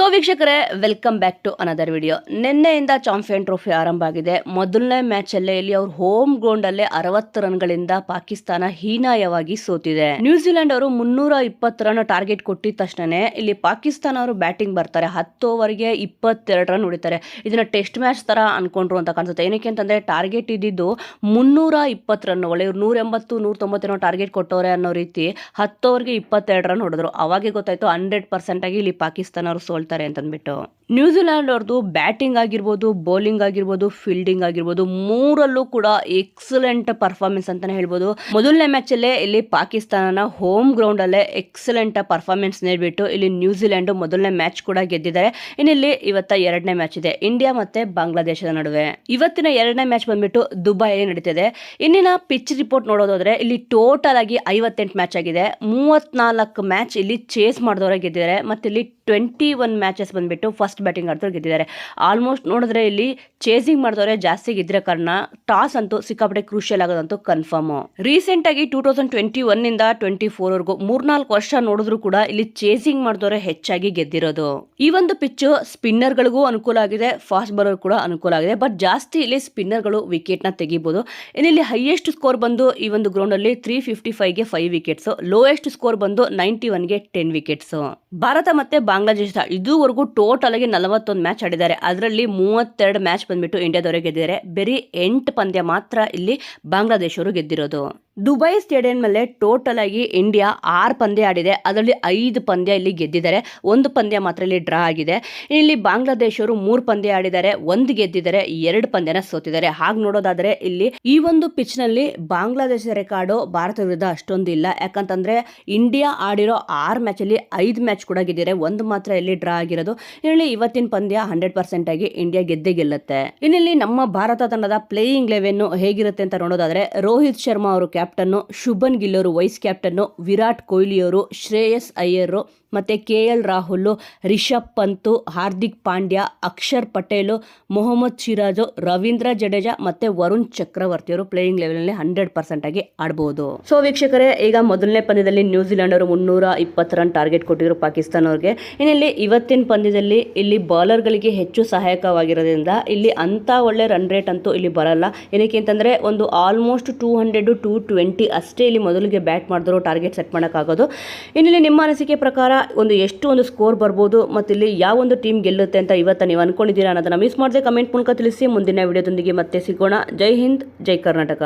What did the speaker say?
So ವೀಕ್ಷಕರೇ welcome back to another video ನಿನ್ನೆಯಿಂದ champion trophy ಆರಂಭ ಆಗಿದೆ. ಮೊದಲನೇ ಮ್ಯಾಚಲ್ಲೇ ಇಲ್ಲಿ ಅವ್ರು ಹೋಮ್ ಗ್ರೌಂಡ್ ಅಲ್ಲೇ ಅರವತ್ತು ರನ್ಗಳಿಂದ ಪಾಕಿಸ್ತಾನ ಹೀನಾಯವಾಗಿ ಸೋತಿದೆ. ನ್ಯೂಜಿಲೆಂಡ್ ಅವರು ಮುನ್ನೂರ ಇಪ್ಪತ್ತು ರನ್ ಟಾರ್ಗೆಟ್ ಕೊಟ್ಟಿದ ತಕ್ಷಣನೇ ಇಲ್ಲಿ ಪಾಕಿಸ್ತಾನ ಅವರು ಬ್ಯಾಟಿಂಗ್ ಬರ್ತಾರೆ. ಹತ್ತು ಓವರ್ಗೆ ಇಪ್ಪತ್ತೆರಡು ರನ್ ಹೊಡಿತಾರೆ. ಇದನ್ನ ಟೆಸ್ಟ್ ಮ್ಯಾಚ್ ತರ ಅನ್ಕೊಂಡ್ರು ಅಂತ ಕಾಣಿಸುತ್ತೆ. ಏನಕ್ಕೆ ಅಂತಂದ್ರೆ ಟಾರ್ಗೆಟ್ ಇದ್ದಿದ್ದು ಮುನ್ನೂರ ಇಪ್ಪತ್ತು ರನ್ ಒಳ್ಳೆ ಇವ್ರು ನೂರ ಎಂಬತ್ತು ನೂರ ತೊಂಬತ್ತೇನೋ ಟಾರ್ಗೆಟ್ ಕೊಟ್ಟವ್ರೆ ಅನ್ನೋ ರೀತಿ ಹತ್ತು ಓವರ್ಗೆ ಇಪ್ಪತ್ತೆರಡು ರನ್ ಹೊಡೆದ್ರು. ಅವಾಗೆ ಗೊತ್ತಾಯ್ತು ಹಂಡ್ರೆಡ್ ಪರ್ಸೆಂಟ್ ಆಗಿ ಇಲ್ಲಿ ಪಾಕಿಸ್ತಾನ ಅವರು ಸೋಲ್ತಾರೆ ಅಂತಂದ್ಬಿಟ್ಟು. ನ್ಯೂಜಿಲೆಂಡ್ ಅವ್ರದ್ದು ಬ್ಯಾಟಿಂಗ್ ಆಗಿರ್ಬೋದು, ಬೌಲಿಂಗ್ ಆಗಿರ್ಬೋದು, ಫೀಲ್ಡಿಂಗ್ ಆಗಿರ್ಬೋದು, ಮೂರಲ್ಲೂ ಕೂಡ ಎಕ್ಸಲೆಂಟ್ ಪರ್ಫಾರ್ಮೆನ್ಸ್ ಅಂತಲೇ ಹೇಳ್ಬೋದು. ಮೊದಲನೇ ಮ್ಯಾಚಲ್ಲೇ ಇಲ್ಲಿ ಪಾಕಿಸ್ತಾನನ ಹೋಮ್ ಗ್ರೌಂಡಲ್ಲೇ ಎಕ್ಸಲೆಂಟ್ ಪರ್ಫಾರ್ಮೆನ್ಸ್ ನೀಡಿಬಿಟ್ಟು ಇಲ್ಲಿ ನ್ಯೂಜಿಲೆಂಡ್ ಮೊದಲನೇ ಮ್ಯಾಚ್ ಕೂಡ ಗೆದ್ದಿದ್ದಾರೆ. ಇನ್ನಿಲ್ಲಿ ಇವತ್ತ ಎರಡನೇ ಮ್ಯಾಚ್ ಇದೆ. ಇಂಡಿಯಾ ಮತ್ತೆ ಬಾಂಗ್ಲಾದೇಶದ ನಡುವೆ. ಇವತ್ತಿನ ಎರಡನೇ ಮ್ಯಾಚ್ ಬಂದ್ಬಿಟ್ಟು ದುಬೈಯಲ್ಲಿ ನಡೀತಿದೆ. ಇನ್ನಿನ ಪಿಚ್ ರಿಪೋರ್ಟ್ ನೋಡೋದಾದ್ರೆ ಇಲ್ಲಿ ಟೋಟಲ್ ಆಗಿ ಐವತ್ತೆಂಟು ಮ್ಯಾಚ್ ಆಗಿದೆ. ಮೂವತ್ನಾಲ್ಕು ಮ್ಯಾಚ್ ಇಲ್ಲಿ ಚೇಸ್ ಮಾಡಿದವರೇ ಗೆದ್ದಿದ್ದಾರೆ. ಮತ್ತೆ ಇಲ್ಲಿ ಟ್ವೆಂಟಿ ಒನ್ ಮ್ಯಾಚಸ್ ಬಂದ್ಬಿಟ್ಟು ಫಸ್ಟ್ ಬ್ಯಾಟಿಂಗ್ ಆಡ್ತಾರೆ ಗೆದ್ದಿದ್ದಾರೆ. ಆಲ್ಮೋಸ್ಟ್ ನೋಡಿದ್ರೆ ಇಲ್ಲಿ ಚೇಸಿಂಗ್ ಮಾಡಿದವರೆ ಜಾಸ್ತಿ ಗೆದ್ದಿರೋ ಕಾರಣ ಟಾಸ್ ಅಂತೂ ಸಿಕ್ಕಾಪಟ್ಟೆ ಕ್ರೂಷಿಯಲ್ ಆಗೋದಂತೂ ಕನ್ಫರ್ಮ್ ರೀಸೆಂಟ್ ಆಗಿ ಟೂ ತೌಸಂಡ್ ಟ್ವೆಂಟಿ ಒನ್ ಇಂದ ಟ್ವೆಂಟಿ ಫೋರ್ ವರ್ಗು ಮೂರ್ನಾಲ್ಕು ವರ್ಷ ನೋಡಿದ್ರು ಕೂಡ ಇಲ್ಲಿ ಚೇಸಿಂಗ್ ಮಾಡಿದವರೆ ಹೆಚ್ಚಾಗಿ ಗೆದ್ದಿರೋದು. ಈ ಒಂದು ಪಿಚ್ ಸ್ಪಿನ್ನರ್ ಗಳಿಗೂ ಅನುಕೂಲ ಆಗಿದೆ ಫಾಸ್ಟ್ ಬಾಲರ್ ಕೂಡ ಅನುಕೂಲ ಆಗಿದೆ ಬಟ್ ಜಾಸ್ತಿ ಇಲ್ಲಿ ಸ್ಪಿನ್ನರ್ಗಳು ವಿಕೆಟ್ನ ತೆಗಿಬಹುದು ಇಲ್ಲಿ ಹೈಯೆಸ್ಟ್ ಸ್ಕೋರ್ ಬಂದು ಈ ಒಂದು ಗ್ರೌಂಡ್ ಅಲ್ಲಿ ತ್ರೀ ಫಿಫ್ಟಿ ಫೈವ್ಗೆ ಫೈವ್ ವಿಕೆಟ್ಸ್ ಲೋಯೆಸ್ಟ್ ಸ್ಕೋರ್ ಬಂದು ನೈಂಟಿ ಒನ್ಗೆ ಟೆನ್ ವಿಕೆಟ್ಸ್ ಭಾರತ ಮತ್ತೆ ಬಾಂಗ್ಲಾದೇಶ ಇದುವರೆಗೂ ಟೋಟಲ್ ಆಗಿ ನಲವತ್ತೊಂದು ಮ್ಯಾಚ್ ಆಡಿದ್ದಾರೆ. ಅದರಲ್ಲಿ ಮೂವತ್ತೆರಡು ಮ್ಯಾಚ್ ಬಂದ್ಬಿಟ್ಟು ಇಂಡಿಯಾದವರೇ ಗೆದ್ದಿದ್ದಾರೆ. ಬರೀ ಎಂಟು ಪಂದ್ಯ ಮಾತ್ರ ಇಲ್ಲಿ ಬಾಂಗ್ಲಾದೇಶವರು ಗೆದ್ದಿರೋದು. ದುಬೈ ಸ್ಟೇಡಿಯಂ ಮೇಲೆ ಟೋಟಲ್ ಆಗಿ ಇಂಡಿಯಾ ಆರು ಪಂದ್ಯ ಆಡಿದೆ. ಅದರಲ್ಲಿ ಐದು ಪಂದ್ಯ ಇಲ್ಲಿ ಗೆದ್ದಿದ್ದಾರೆ. ಒಂದು ಪಂದ್ಯ ಮಾತ್ರ ಇಲ್ಲಿ ಡ್ರಾ ಆಗಿದೆ. ಇಲ್ಲಿ ಬಾಂಗ್ಲಾದೇಶವರು ಮೂರು ಪಂದ್ಯ ಆಡಿದ್ದಾರೆ. ಒಂದು ಗೆದ್ದಿದ್ದಾರೆ. ಎರಡು ಪಂದ್ಯನ ಸೋತಿದ್ದಾರೆ. ಹಾಗೆ ನೋಡೋದಾದ್ರೆ ಇಲ್ಲಿ ಈ ಒಂದು ಪಿಚ್ನಲ್ಲಿ ಬಾಂಗ್ಲಾದೇಶ ರೆಕಾರ್ಡು ಭಾರತ ವಿರುದ್ಧ ಅಷ್ಟೊಂದು ಇಲ್ಲ ಯಾಕಂತಂದ್ರೆ ಇಂಡಿಯಾ ಆಡಿರೋ ಆರು ಮ್ಯಾಚ್ ಅಲ್ಲಿ ಐದು ಮ್ಯಾಚ್ ಕೂಡ ಗೆದ್ದಿದ್ದಾರೆ ಒಂದು ಮಾತ್ರ ಇಲ್ಲಿ ಡ್ರಾ ಆಗಿರೋದು. ಇಲ್ಲಿ ಇವತ್ತಿನ ಪಂದ್ಯ ಹಂಡ್ರೆಡ್ ಪರ್ಸೆಂಟ್ ಆಗಿ ಇಂಡಿಯಾ ಗೆದ್ದೇ ಗೆಲ್ಲುತ್ತೆ. ಇಲ್ಲಿ ನಮ್ಮ ಭಾರತ ತಂಡದ ಪ್ಲೇಯಿಂಗ್ ಲೆವೆನ್ ಹೇಗಿರುತ್ತೆ ಅಂತ ನೋಡೋದಾದ್ರೆ, ರೋಹಿತ್ ಶರ್ಮಾ ಅವರು ಕ್ಯಾಪ್ಟನ್ ಶುಭನ್ ಗಿಲ್ ಅವರು ವೈಸ್ ಕ್ಯಾಪ್ಟನ್ನು ವಿರಾಟ್ ಕೊಹ್ಲಿ ಅವರು ಶ್ರೇಯಸ್ ಅಯ್ಯರ್ ಮತ್ತು ಕೆ ಎಲ್ ರಾಹುಲ್, ರಿಷಬ್ ಪಂತ್, ಹಾರ್ದಿಕ್ ಪಾಂಡ್ಯ, ಅಕ್ಷರ್ ಪಟೇಲ್, ಮೊಹಮ್ಮದ್ ಸಿರಾಜ್, ರವೀಂದ್ರ ಜಡೇಜಾ ಮತ್ತೆ ವರುಣ್ ಚಕ್ರವರ್ತಿ ಅವರು ಪ್ಲೇಯಿಂಗ್ ಲೆವೆಲ್ನಲ್ಲಿ ಹಂಡ್ರೆಡ್ ಪರ್ಸೆಂಟ್ ಆಗಿ ಆಡಬಹುದು ಸೊ ವೀಕ್ಷಕರೇ, ಈಗ ಮೊದಲನೇ ಪಂದ್ಯದಲ್ಲಿ ನ್ಯೂಜಿಲೆಂಡ್ ಅವರು ಮುನ್ನೂರ ಇಪ್ಪತ್ತು ರನ್ ಟಾರ್ಗೆಟ್ ಕೊಟ್ಟಿದ್ರು ಪಾಕಿಸ್ತಾನ ಅವ್ರಿಗೆ. ಇನ್ನಲ್ಲಿ ಇವತ್ತಿನ ಪಂದ್ಯದಲ್ಲಿ ಇಲ್ಲಿ ಬೌಲರ್ಗಳಿಗೆ ಹೆಚ್ಚು ಸಹಾಯಕವಾಗಿರೋದ್ರಿಂದ ಇಲ್ಲಿ ಅಂಥ ಒಳ್ಳೆ ರನ್ ರೇಟ್ ಅಂತೂ ಇಲ್ಲಿ ಬರಲ್ಲ. ಏನಕ್ಕೆ ಅಂತಂದರೆ ಒಂದು almost two hundred two twenty ಅಷ್ಟೇ ಇಲ್ಲಿ ಮೊದಲಿಗೆ ಬ್ಯಾಟ್ ಮಾಡಿದ್ರು ಟಾರ್ಗೆಟ್ ಸೆಟ್ ಮಾಡೋಕ್ಕಾಗೋದು. ಇನ್ನಿಲ್ಲಿ ನಿಮ್ಮ ಅನಿಸಿಕೆ ಪ್ರಕಾರ ಒಂದು ಎಷ್ಟು ಒಂದು ಸ್ಕೋರ್ ಬರ್ಬೋದು ಮತ್ತು ಇಲ್ಲಿ ಯಾವ ಒಂದು ಟೀಮ್ ಗೆಲ್ಲುತ್ತೆ ಅಂತ ಇವತ್ತು ನೀವು ಅಂದ್ಕೊಂಡಿದ್ದೀರಾ ಅನ್ನೋದನ್ನು ಮಿಸ್ ಮಾಡದೆ ಕಮೆಂಟ್ ಮೂಲಕ ತಿಳಿಸಿ. ಮುಂದಿನ ವಿಡಿಯೋದೊಂದಿಗೆ ಮತ್ತೆ ಸಿಗೋಣ. ಜೈ ಹಿಂದ್, ಜೈ ಕರ್ನಾಟಕ.